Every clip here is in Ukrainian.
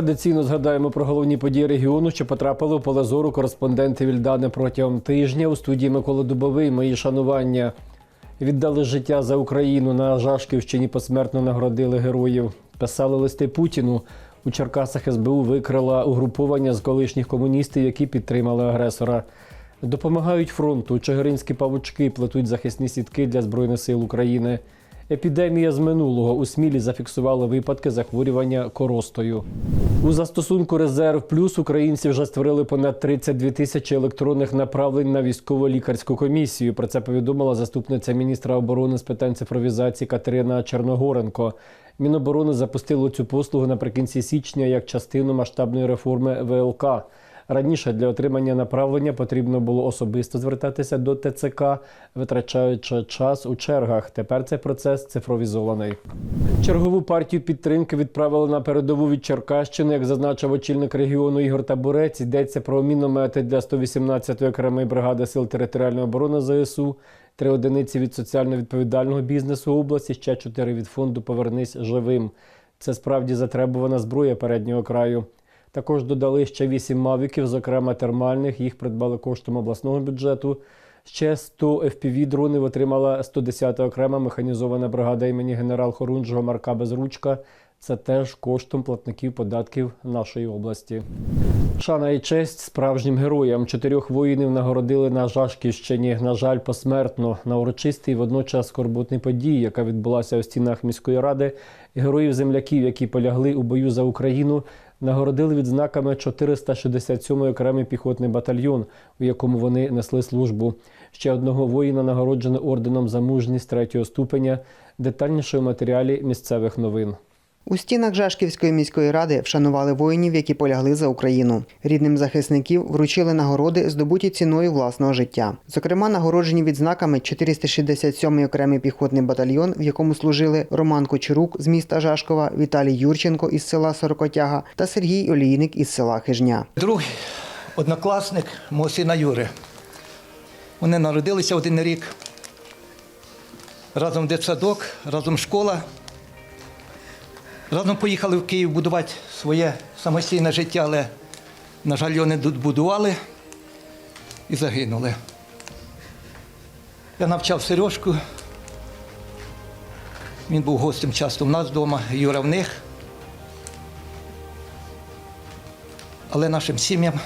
Традиційно згадаємо про головні події регіону, що потрапили у поле зору кореспонденти Вільдани протягом тижня. У студії Микола Дубовий. Мої шанування віддали життя за Україну на Жашківщині. Посмертно нагородили героїв. Писали листи Путіну. У Черкасах СБУ викрила угруповання з колишніх комуністів, які підтримали агресора. Допомагають фронту. Чигиринські павучки плетуть захисні сітки для збройних сил України. Епідемія з минулого у Смілі зафіксували випадки захворювання коростою. У застосунку Резерв Плюс українці вже створили понад 32 тисячі електронних направлень на військово-лікарську комісію. Про це повідомила заступниця міністра оборони з питань цифровізації Катерина Черногоренко. Міноборони запустило цю послугу наприкінці січня як частину масштабної реформи ВЛК. Раніше для отримання направлення потрібно було особисто звертатися до ТЦК, витрачаючи час у чергах. Тепер цей процес цифровізований. Чергову партію підтримки відправили на передову від Черкащини. Як зазначив очільник регіону Ігор Табурець, йдеться про міномети для 118-ї окремої бригади сил територіальної оборони ЗСУ, три одиниці від соціально відповідального бізнесу області, ще чотири від фонду Повернись живим. Це справді затребувана зброя переднього краю. Також додали ще 8 мавіків, зокрема термальних. Їх придбали коштом обласного бюджету. Ще 100 FPV-дронів отримала 110-та окрема механізована бригада імені генерал Хорунжого Марка Безручка. Це теж коштом платників податків нашої області. Шана і честь справжнім героям. Чотирьох воїнів нагородили на Жашківщині. На жаль, посмертно на урочистій водночас скорботній події, яка відбулася у стінах міської ради. Героїв земляків, які полягли у бою за Україну, нагородили відзнаками 467-й окремий піхотний батальйон, у якому вони несли службу. Ще одного воїна нагороджено орденом за мужність третього ступеня. Детальніше у матеріалі місцевих новин. У стінах Жашківської міської ради вшанували воїнів, які полягли за Україну. Рідним захисників вручили нагороди, здобуті ціною власного життя. Зокрема, нагороджені відзнаками 467-й окремий піхотний батальйон, в якому служили Роман Кочерук з міста Жашкова, Віталій Юрченко із села Сорокотяга та Сергій Олійник із села Хижня. Другий однокласник мого сина Юри. Вони народилися один рік. Разом дитсадок, разом школа. Разом поїхали в Київ будувати своє самостійне життя, але, на жаль, його не будували і загинули. Я навчав Сережку. Він був гостем часто в нас вдома, Юра в них. Але нашим сім'ям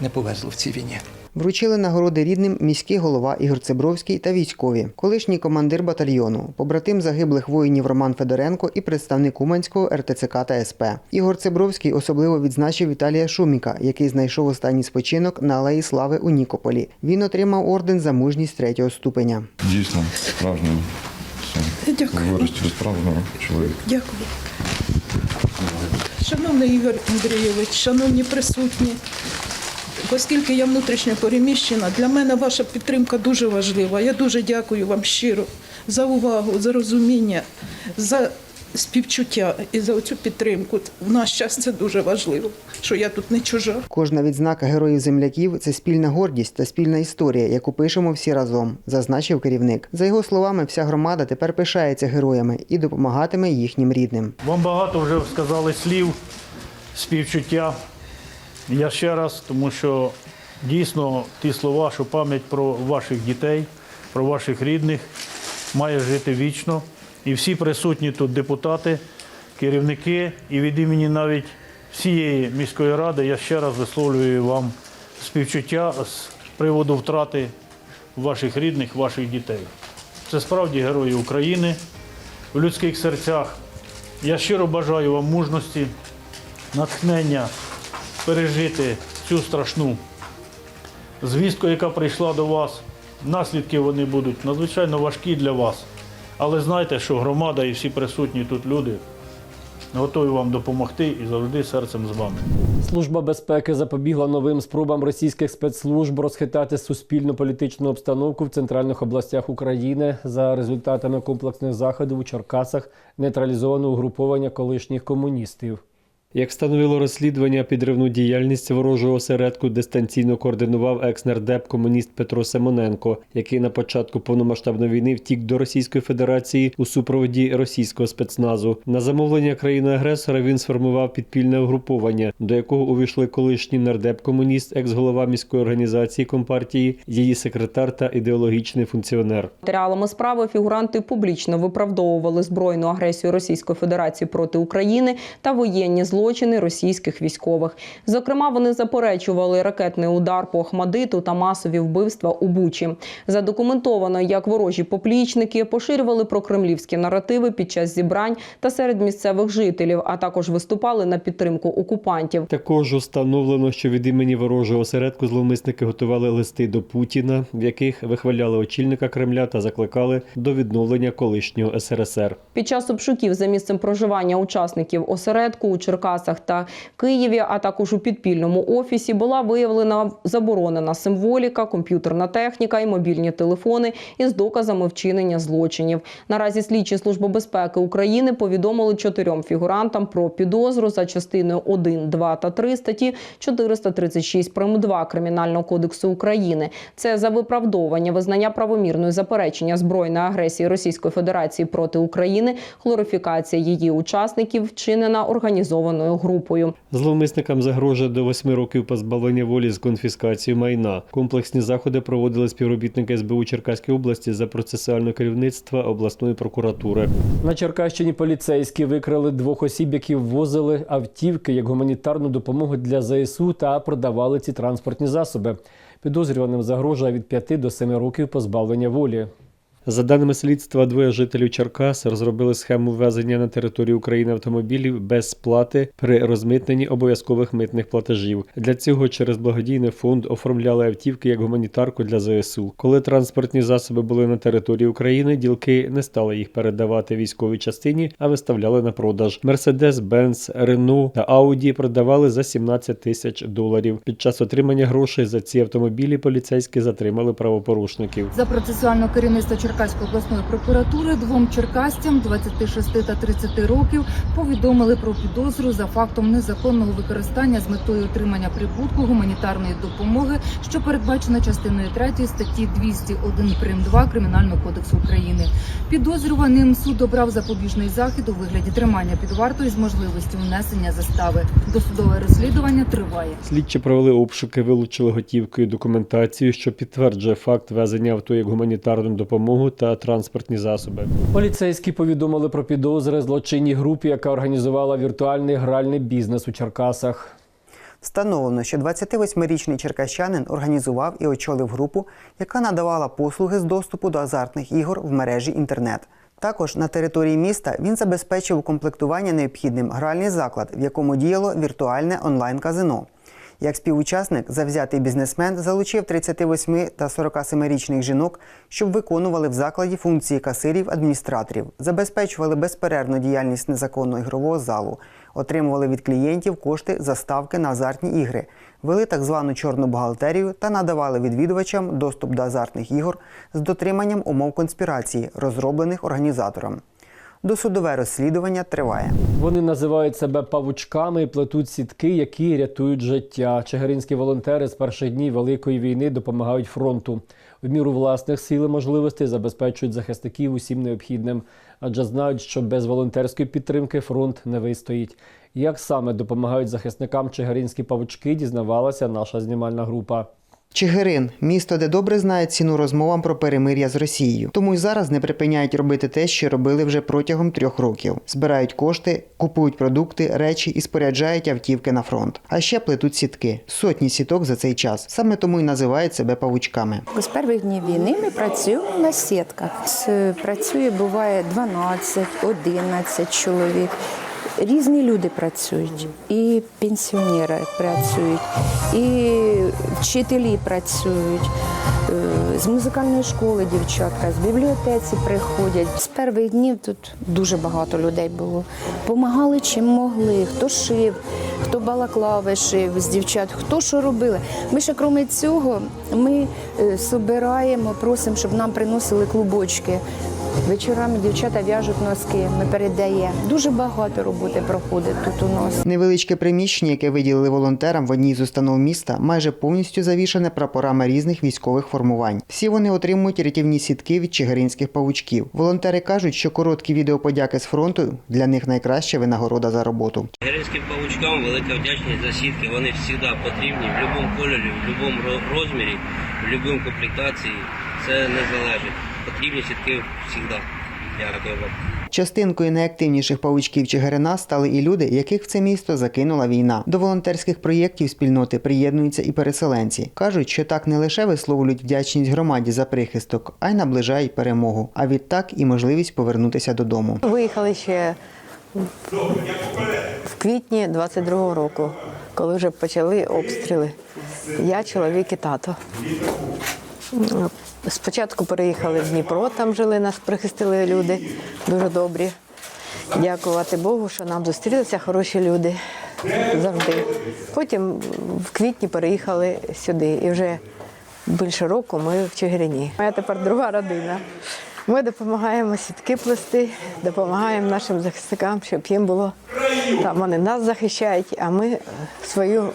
не повезло в цій війні. Вручили нагороди рідним міський голова Ігор Цибровський та військові, колишній командир батальйону, побратим загиблих воїнів Роман Федоренко і представник Уманського РТЦК та СП. Ігор Цибровський особливо відзначив Віталія Шуміка, який знайшов останній спочинок на Алеї Слави у Нікополі. Він отримав орден за мужність третього ступеня. Дійсно, справжній все. Дякую. вирості справжнього чоловіка. Дякую. Шановний Ігор Андрійович, шановні присутні, оскільки я внутрішньо переміщена, для мене ваша підтримка дуже важлива. Я дуже дякую вам щиро за увагу, за розуміння, за співчуття і за цю підтримку. В наш час це дуже важливо, що я тут не чужа. Кожна відзнака героїв земляків це спільна гордість та спільна історія, яку пишемо всі разом, зазначив керівник. За його словами, вся громада тепер пишається героями і допомагатиме їхнім рідним. Вам багато вже сказали слів, співчуття. Я ще раз, тому що дійсно ті слова, що пам'ять про ваших дітей, про ваших рідних має жити вічно. І всі присутні тут депутати, керівники і від імені навіть всієї міської ради я ще раз висловлюю вам співчуття з приводу втрати ваших рідних, ваших дітей. Це справді герої України в людських серцях. Я щиро бажаю вам мужності, натхнення пережити цю страшну звістку, яка прийшла до вас. Наслідки вони будуть надзвичайно важкі для вас. Але знайте, що громада і всі присутні тут люди готові вам допомогти і завжди серцем з вами. Служба безпеки запобігла новим спробам російських спецслужб розхитати суспільну політичну обстановку в центральних областях України. За результатами комплексних заходів у Черкасах нейтралізовано угруповання колишніх комуністів. Як встановило розслідування, підривну діяльність ворожого осередку дистанційно координував екс-нардеп комуніст Петро Симоненко, який на початку повномасштабної війни втік до Російської Федерації у супроводі російського спецназу. На замовлення країни-агресора він сформував підпільне угруповання, до якого увійшли колишній нардеп-комуніст, екс-голова міської організації компартії, її секретар та ідеологічний функціонер. Матеріалами справи фігуранти публічно виправдовували збройну агресію Російської Федерації проти України та воєнні злочини російських військових. Зокрема, вони заперечували ракетний удар по Ахмадиту та масові вбивства у Бучі. Задокументовано, як ворожі поплічники поширювали прокремлівські наративи під час зібрань та серед місцевих жителів, а також виступали на підтримку окупантів. Також установлено, що від імені ворожого осередку зловмисники готували листи до Путіна, в яких вихваляли очільника Кремля та закликали до відновлення колишнього СРСР. Під час обшуків за місцем проживання учасників осередку у Черкасах та Києві, а також у підпільному офісі, була виявлена заборонена символіка, комп'ютерна техніка і мобільні телефони із доказами вчинення злочинів. Наразі слідчі служби безпеки України повідомили чотирьом фігурантам про підозру за частиною 1, 2 та 3 статті 436 прим. 2 Кримінального кодексу України. Це за виправдовування визнання правомірної заперечення збройної агресії Російської Федерації проти України, хлорифікація її учасників вчинена організованою групою. Зловмисникам загрожує до восьми років позбавлення волі з конфіскацією майна. Комплексні заходи проводили співробітники СБУ Черкаської області за процесуальне керівництва обласної прокуратури. На Черкащині поліцейські викрали двох осіб, які ввозили автівки як гуманітарну допомогу для ЗСУ та продавали ці транспортні засоби. Підозрюваним загрожує від 5 до 7 років позбавлення волі. За даними слідства, двоє жителів Черкас розробили схему ввезення на територію України автомобілів без сплати при розмитненні обов'язкових митних платежів. Для цього через благодійний фонд оформляли автівки як гуманітарку для ЗСУ. Коли транспортні засоби були на території України, ділки не стали їх передавати військовій частині, а виставляли на продаж. Мерседес, Бенц, Рено та Ауді продавали за 17 тисяч доларів. Під час отримання грошей за ці автомобілі поліцейські затримали правопорушників. За процесуального керівництва Черкаської обласної прокуратури двом черкасцям 26 та 30 років повідомили про підозру за фактом незаконного використання з метою отримання прибутку гуманітарної допомоги, що передбачена частиною 3 статті 201 прим. 2 Кримінального кодексу України. Підозрюваним суд обрав запобіжний захід у вигляді тримання під вартою з можливістю внесення застави. Досудове розслідування триває. Слідчі провели обшуки, вилучили готівку і документацію, що підтверджує факт везення авто як гуманітарну допомогу та транспортні засоби. Поліцейські повідомили про підозри злочинній групі, яка організувала віртуальний гральний бізнес у Черкасах. Встановлено, що 28-річний черкащанин організував і очолив групу, яка надавала послуги з доступу до азартних ігор в мережі інтернет. Також на території міста він забезпечив укомплектування необхідним гральний заклад, в якому діяло віртуальне онлайн-казино. Як співучасник, завзятий бізнесмен залучив 38 та 47-річних жінок, щоб виконували в закладі функції касирів адміністраторів, забезпечували безперервну діяльність незаконного ігрового залу, отримували від клієнтів кошти за ставки на азартні ігри, вели так звану чорну бухгалтерію та надавали відвідувачам доступ до азартних ігор з дотриманням умов конспірації, розроблених організатором. Досудове розслідування триває. Вони називають себе павучками і плетуть сітки, які рятують життя. Чигиринські волонтери з перших днів великої війни допомагають фронту. В міру власних сил і можливостей забезпечують захисників усім необхідним, адже знають, що без волонтерської підтримки фронт не вистоїть. Як саме допомагають захисникам чигиринські павучки, дізнавалася наша знімальна група. Чигирин місто, де добре знають ціну розмовам про перемир'я з Росією. Тому й зараз не припиняють робити те, що робили вже протягом трьох років. Збирають кошти, купують продукти, речі і споряджають автівки на фронт. А ще плетуть сітки. Сотні сіток за цей час. Саме тому й називають себе павучками. З перших днів війни ми працюємо на сітках. Працює буває 12, 11 чоловік. Різні люди працюють, і пенсіонери працюють, і вчителі працюють. Е, З музикальної школи дівчатка, з бібліотеці приходять. З перших днів тут дуже багато людей було. Помагали чим могли, хто шив, хто балаклави шив з дівчат, хто що робили. Ми ще крім цього, ми е, собираємо, просимо, щоб нам приносили клубочки. Вечорами дівчата в'яжуть носки, ми передаємо. Дуже багато роботи проходить тут у нас. Невеличке приміщення, яке виділили волонтерам в одній з установ міста, майже повністю завішане прапорами різних військових формувань. Всі вони отримують рятівні сітки від чигиринських павучків. Волонтери кажуть, що короткі відеоподяки з фронту для них найкраща винагорода за роботу. Геринським павучкам велика вдячність за сітки. Вони завжди потрібні в будь-якому кольорі, в будь-якому розмірі, в будь-якому комплектації. Це не залежить. Потрібні сітки завжди. Дякую вам. Частинкою найактивніших павучків Чигирина стали і люди, яких в це місто закинула війна. До волонтерських проєктів спільноти приєднуються і переселенці. кажуть, що так не лише висловлюють вдячність громаді за прихисток, а й наближають перемогу. А відтак і можливість повернутися додому. Виїхали ще в квітні 22-го року, коли вже почали обстріли. Я, чоловік і тато. Спочатку переїхали в Дніпро, там жили, нас прихистили люди, дуже добрі. Дякувати Богу, що нам зустрілися хороші люди завжди. Потім в квітні переїхали сюди і вже більше року ми в Чигирині. Моя тепер друга родина. Ми допомагаємо сітки плести, допомагаємо нашим захисникам, щоб їм було там вони нас захищають, а ми е, свою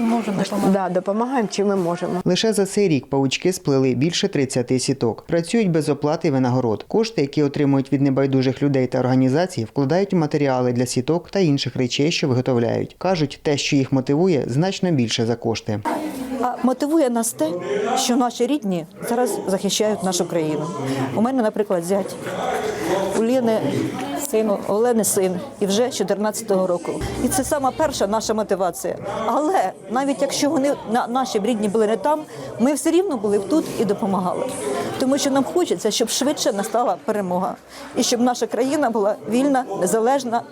чи можемо да, допомагаємо, чим ми можемо. Лише за цей рік павучки сплели більше 30 сіток. Працюють без оплати і винагород. Кошти, які отримують від небайдужих людей та організацій, вкладають у матеріали для сіток та інших речей, що виготовляють. кажуть, те, що їх мотивує, значно більше за кошти. А мотивує нас те, що наші рідні зараз захищають нашу країну. У мене, наприклад, зять у Ліни сину, Олени син, і вже 14-го року. І це сама перша наша мотивація. Але навіть якщо вони на наші рідні були не там, ми все рівно були б тут і допомагали. Тому що нам хочеться, щоб швидше настала перемога, і щоб наша країна була вільна, незалежна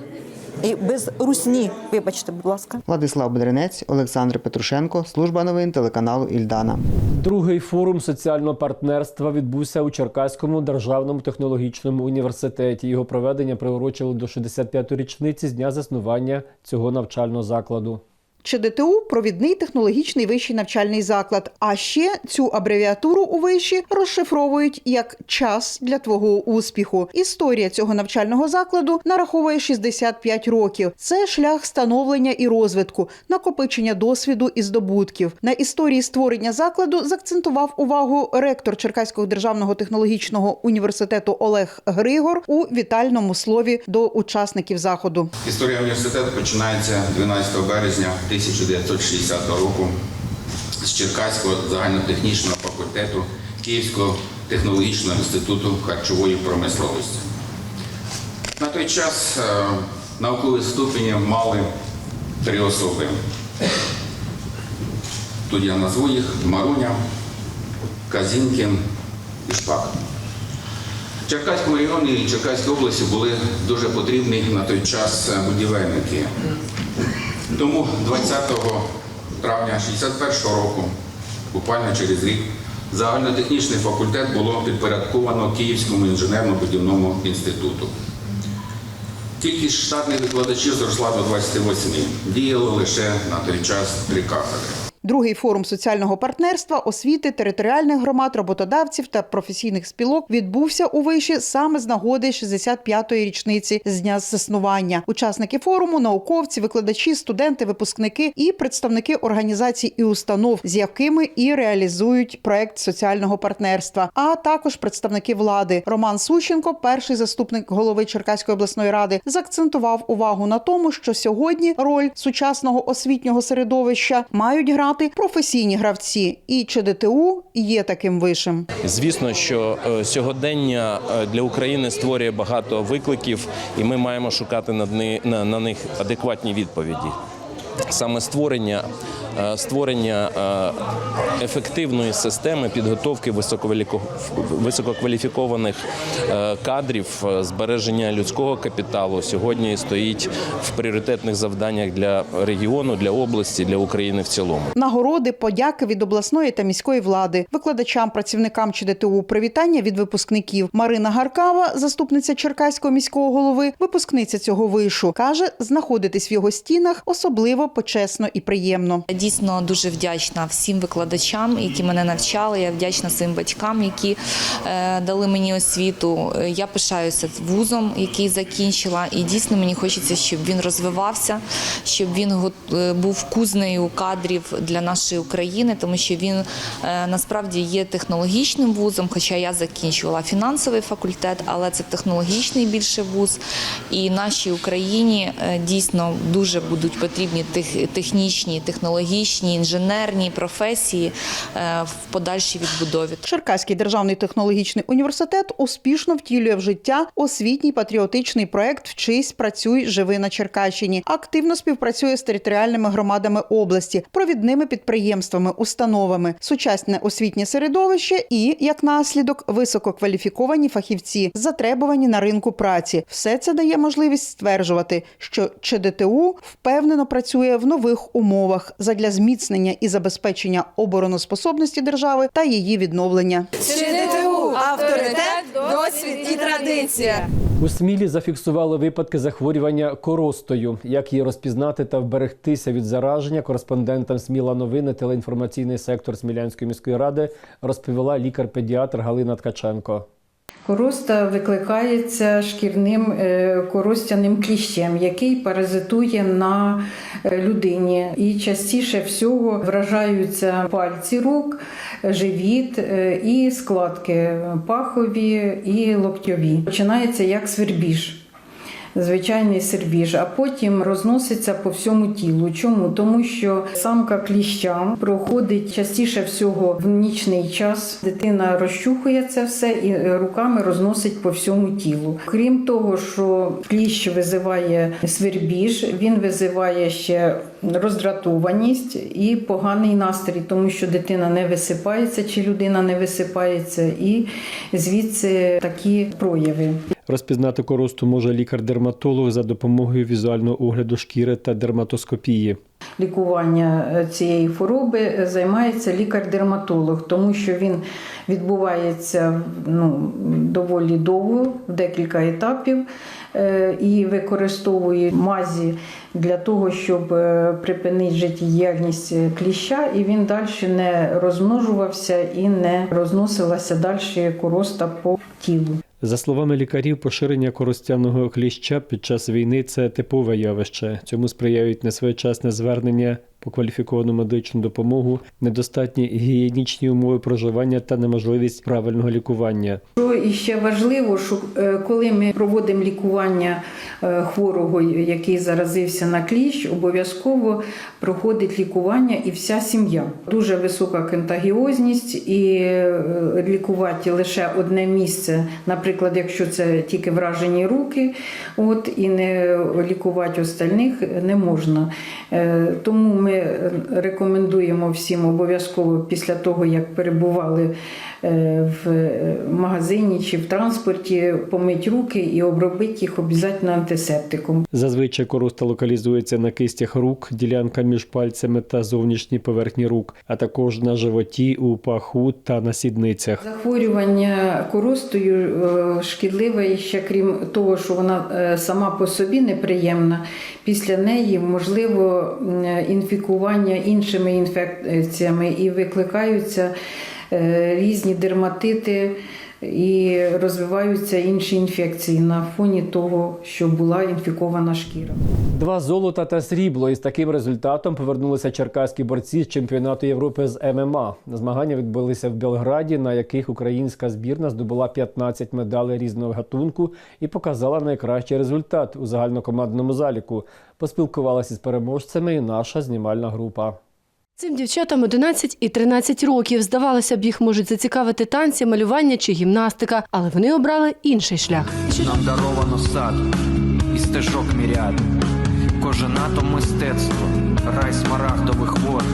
і без русні. Вибачте, будь ласка. Владислав Бедренець, Олександр Петрушенко, служба новин телеканалу Ільдана. Другий форум соціального партнерства відбувся у Черкаському державному технологічному університеті. Його проведення приурочили до 65-ї річниці з дня заснування цього навчального закладу. ЧДТУ – провідний технологічний вищий навчальний заклад. А ще цю абревіатуру у виші розшифровують як час для твого успіху. Історія цього навчального закладу нараховує 65 років. Це шлях становлення і розвитку, накопичення досвіду і здобутків. На історії створення закладу закцентував увагу ректор Черкаського державного технологічного університету Олег Григор у вітальному слові до учасників заходу. Історія університету починається 12 березня 1960 року з Черкаського загальнотехнічного факультету Київського технологічного інституту харчової промисловості. На той час е, наукові ступені мали три особи. Тут я назву їх Маруня, Казінкін і Шпак. Черкаському регіоні і Черкаській області були дуже потрібні на той час е, будівельники. Тому 20 травня 61 року, буквально через рік, загальнотехнічний факультет було підпорядковано Київському інженерно-будівному інституту. Кількість штатних викладачів зросла до 28. Діяло лише на той час три кафедри. Другий форум соціального партнерства, освіти, територіальних громад, роботодавців та професійних спілок відбувся у виші саме з нагоди 65-ї річниці з дня заснування. Учасники форуму, науковці, викладачі, студенти, випускники і представники організацій і установ, з якими і реалізують проект соціального партнерства, а також представники влади. Роман Сущенко, перший заступник голови Черкаської обласної ради, заакцентував увагу на тому, що сьогодні роль сучасного освітнього середовища мають грати професійні гравці, і ЧДТУ є таким вишим. Звісно, що е, сьогодення е, для України створює багато викликів, і ми маємо шукати на, них адекватні відповіді. Саме створення, створення е, ефективної системи підготовки висококваліфікованих е, кадрів, е, збереження людського капіталу сьогодні стоїть в пріоритетних завданнях для регіону, для області, для України в цілому. Нагороди, подяки від обласної та міської влади, викладачам, працівникам ЧДТУ, привітання від випускників. Марина Гаркава, заступниця Черкаського міського голови, випускниця цього вишу, каже, знаходитись в його стінах особливо почесно і приємно. Дійсно дуже вдячна всім викладачам, які мене навчали. Я вдячна своїм батькам, які е, дали мені освіту. Я пишаюся вузом, який закінчила, і дійсно мені хочеться, щоб він розвивався, щоб він е, був кузнею кадрів для нашої України, тому що він е, насправді є технологічним вузом, хоча я закінчувала фінансовий факультет, але це технологічний більше вуз. І нашій Україні дійсно дуже будуть потрібні тех- технічні, технологічні, інженерні професії е, в подальшій відбудові. Черкаський державний технологічний університет успішно втілює в життя освітній патріотичний проект Вчись, працюй, живи на Черкащині. Активно співпрацює з територіальними громадами області, провідними підприємствами, установами, сучасне освітнє середовище і, як наслідок, висококваліфіковані фахівці, затребувані на ринку праці. Все це дає можливість стверджувати, що ЧДТУ впевнено працює в нових умовах задля зміцнення і забезпечення обороноспособності держави та її відновлення. ЧДТУ авторитет, досвід і традиція. У Смілі зафіксували випадки захворювання коростою. Як її розпізнати та вберегтися від зараження, кореспондентам Сміла новини телеінформаційний сектор Смілянської міської ради розповіла лікар-педіатр Галина Ткаченко. Короста викликається шкірним е, коростяним кліщем, який паразитує на е, людині. І частіше всього вражаються пальці рук, живіт е, і складки пахові і локтьові. Починається як свербіж. Звичайний сервіж, а потім розноситься по всьому тілу. Чому? Тому що самка кліща проходить частіше всього в нічний час. Дитина розчухує це все і руками розносить по всьому тілу. Крім того, що кліщ визиває свербіж, він визиває ще роздратованість і поганий настрій, тому що дитина не висипається чи людина не висипається, і звідси такі прояви. Розпізнати коросту може лікар-дерматолог за допомогою візуального огляду шкіри та дерматоскопії. лікування е, цієї хвороби займається лікар-дерматолог, тому що він відбувається ну, доволі довго, в декілька етапів, е, і використовує мазі для того, щоб е, припинити життєдіяльність кліща, і він далі не розмножувався і не розносилася далі короста по тілу. За словами лікарів, поширення коростяного кліща під час війни це типове явище. Цьому сприяють несвоєчасне звернення по кваліфіковану медичну допомогу, недостатні гігієнічні умови проживання та неможливість правильного лікування. Що іще важливо, що е, коли ми проводимо лікування е, хворого, який заразився на кліщ, обов'язково проходить лікування і вся сім'я. Дуже висока контагіозність, і е, лікувати лише одне місце, наприклад, якщо це тільки вражені руки, от і не лікувати остальних не можна. Тому ми рекомендуємо всім обов'язково після того, як перебували в магазині чи в транспорті, помити руки і обробити їх обов'язково антисептиком. Зазвичай короста локалізується на кистях рук, ділянка між пальцями та зовнішній поверхні рук, а також на животі, у паху та на сідницях. Захворювання коростою е, шкідливе ще крім того, що вона е, сама по собі неприємна. Після неї можливо інфікування іншими інфекціями і викликаються е, різні дерматити. І розвиваються інші інфекції на фоні того, що була інфікована шкіра. Два золота та срібло. Із таким результатом повернулися черкаські борці з чемпіонату Європи з ММА. Змагання відбулися в Белграді, на яких українська збірна здобула 15 медалей різного гатунку і показала найкращий результат у загальнокомандному заліку. Поспілкувалася з переможцями і наша знімальна група. Цим дівчатам 11 і 13 років. Здавалося б, їх можуть зацікавити танці, малювання чи гімнастика, але вони обрали інший шлях. Нам даровано сад і стежок міряд. Кожен атом мистецтво, рай смарагдових вод.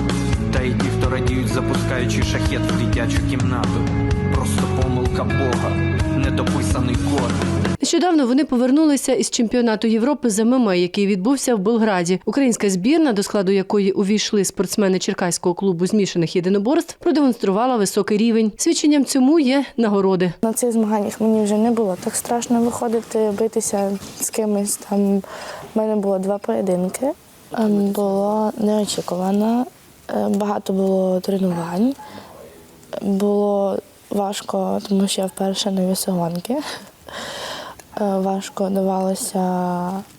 Та й ті, хто радіють, запускаючи шахет в дитячу кімнату. Просто помилка Бога, недописаний код. Нещодавно вони повернулися із чемпіонату Європи з ММА, який відбувся в Белграді. Українська збірна, до складу якої увійшли спортсмени Черкаського клубу змішаних єдиноборств, продемонструвала високий рівень. Свідченням цьому є нагороди. На цих змаганнях мені вже не було так страшно виходити, битися з кимось. Там в мене було два поєдинки. Ем, Було неочікувано Е, Багато було тренувань. Було важко, тому що я вперше на вісогонки. Е, Важко давалося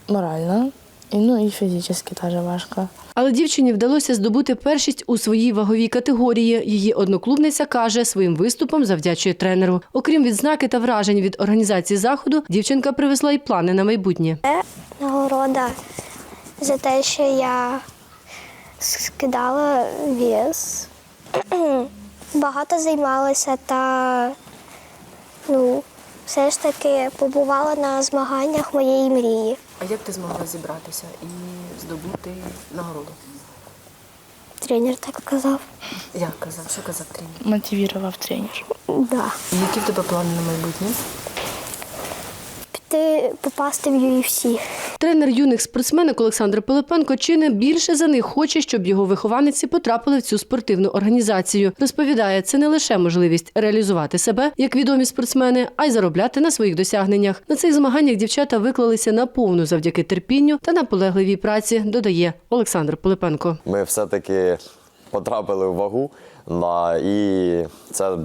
морально, ну і фізично теж важко. Але дівчині вдалося здобути першість у своїй ваговій категорії. Її одноклубниця каже, своїм виступом завдячує тренеру. Окрім відзнаки та вражень від організації заходу, дівчинка привезла й плани на майбутнє. Це нагорода за те, що я скидала вес, багато займалася та ну, все ж таки побувала на змаганнях моєї мрії. А як ти змогла зібратися і здобути нагороду? Тренер так казав. Як казав? Що казав тренер? Мотивував тренер. Да. Які в тебе плани на майбутнє? Піти попасти в UFC. Тренер юних спортсменок Олександр Пилипенко чи не більше за них хоче, щоб його вихованиці потрапили в цю спортивну організацію. Розповідає, це не лише можливість реалізувати себе як відомі спортсмени, а й заробляти на своїх досягненнях. На цих змаганнях дівчата виклалися наповну завдяки терпінню та наполегливій праці. Додає Олександр Пилипенко. Ми все-таки потрапили в вагу. Да, і це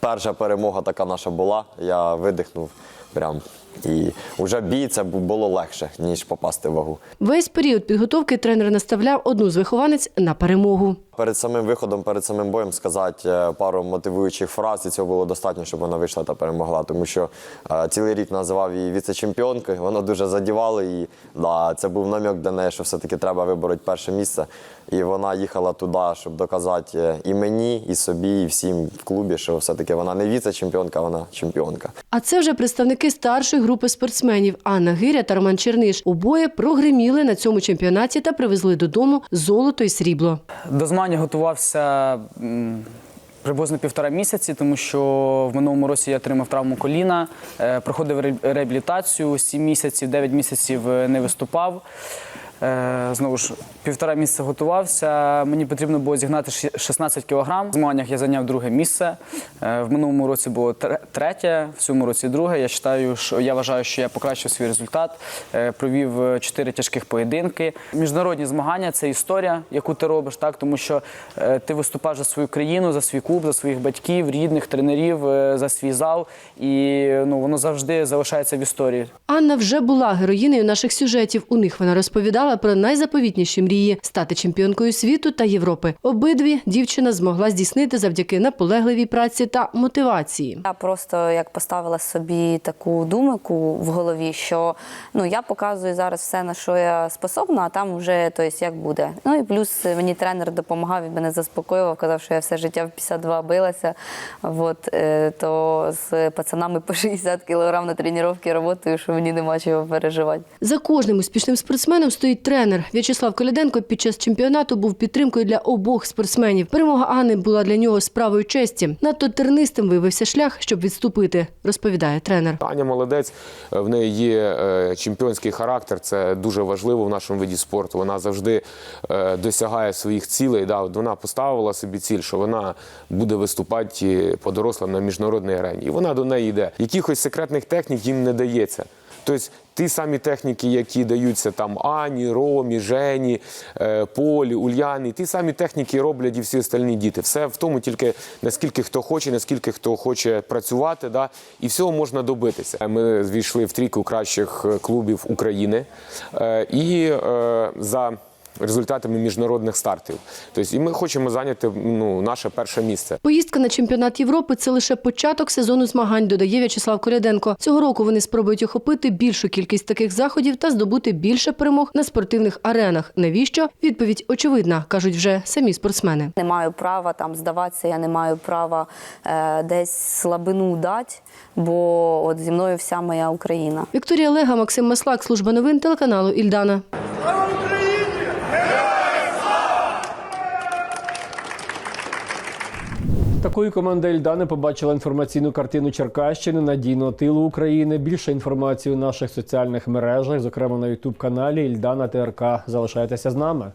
перша перемога така наша була. Я видихнув прям. І вже бій це було легше, ніж попасти в вагу. Весь період підготовки тренер наставляв одну з вихованець на перемогу. Перед самим виходом, перед самим боєм сказати е, пару мотивуючих фраз, і цього було достатньо, щоб вона вийшла та перемогла. Тому що е, цілий рік називав її віце-чемпіонкою, воно дуже задівало її. Да, це був намік для неї, що все-таки треба вибороти перше місце. І вона їхала туди, щоб доказати е, і мені, і собі, і всім в клубі, що все-таки вона не віце-чемпіонка, вона чемпіонка. А це вже представники старшої групи спортсменів Анна Гиря та Роман Черниш. Обоє прогреміли на цьому чемпіонаті та привезли додому золото і срібло. До змагань готувався приблизно півтора місяці, тому що в минулому році я отримав травму коліна, е, проходив реабілітацію, 7 місяців, 9 місяців е, не виступав. Е, Знову ж півтора місяця готувався. Мені потрібно було зігнати ші- 16 кілограм. В змаганнях я зайняв друге місце. Е, В минулому році було третє, в цьому році друге. Я вважаю, що я вважаю, що я покращив свій результат. Е, Провів чотири тяжких поєдинки. Міжнародні змагання це історія, яку ти робиш, так тому що ти виступаєш за свою країну, за свій клуб, за своїх батьків, рідних, тренерів, за свій зал, і ну воно завжди залишається в історії. Анна вже була героїнею наших сюжетів. У них вона розповідала про найзаповітніші мрії стати чемпіонкою світу та Європи. Обидві дівчина змогла здійснити завдяки наполегливій праці та мотивації. Я просто як поставила собі таку думку в голові, що ну я показую зараз все, на що я способна, а там вже тобто, як буде. Ну і плюс мені тренер допомагав, він мене заспокоював, казав, що я все життя в 52 билася. От, е, то з пацанами по 60 кілограм на тренування працюю, що мені нема чого переживати. За кожним успішним спортсменом стоїть тренер. В'ячеслав Коляденко під час чемпіонату був підтримкою для обох спортсменів. Перемога Анни була для нього справою честі. Надто тернистим виявився шлях, щоб відступити, розповідає тренер. Аня молодець, е, в неї є е, чемпіонський характер. Це дуже важливо в нашому виді спорту. Вона завжди е, досягає своїх цілей. Да, вона поставила собі ціль, що вона буде виступати по дорослим на міжнародній арені. І вона до неї йде. Якихось секретних технік їм не дається. Тобто ті самі техніки, які даються там Ані, Ромі, Жені, е, Полі, Ульяні, ті самі техніки роблять і всі остальні діти. Все в тому тільки наскільки хто хоче, наскільки хто хоче працювати, да, і всього можна добитися. Ми звійшли в трійку кращих е, клубів України е, і за результатами міжнародних стартів. Тобто, і ми хочемо зайняти ну, наше перше місце. Поїздка на чемпіонат Європи це лише початок сезону змагань, додає В'ячеслав Коляденко. Цього року вони спробують охопити більшу кількість таких заходів та здобути більше перемог на спортивних аренах. Навіщо? Відповідь очевидна, кажуть вже самі спортсмени. Не маю права там здаватися, я не маю права е, десь слабину дати, бо от зі мною вся моя Україна. Вікторія Лега, Максим Маслак, служба новин телеканалу Ільдана. Такою команда Ільдани побачила інформаційну картину Черкащини надійного тилу України. Більше інформації у наших соціальних мережах, зокрема на Ютуб каналі Ільдана ТРК. Залишайтеся з нами.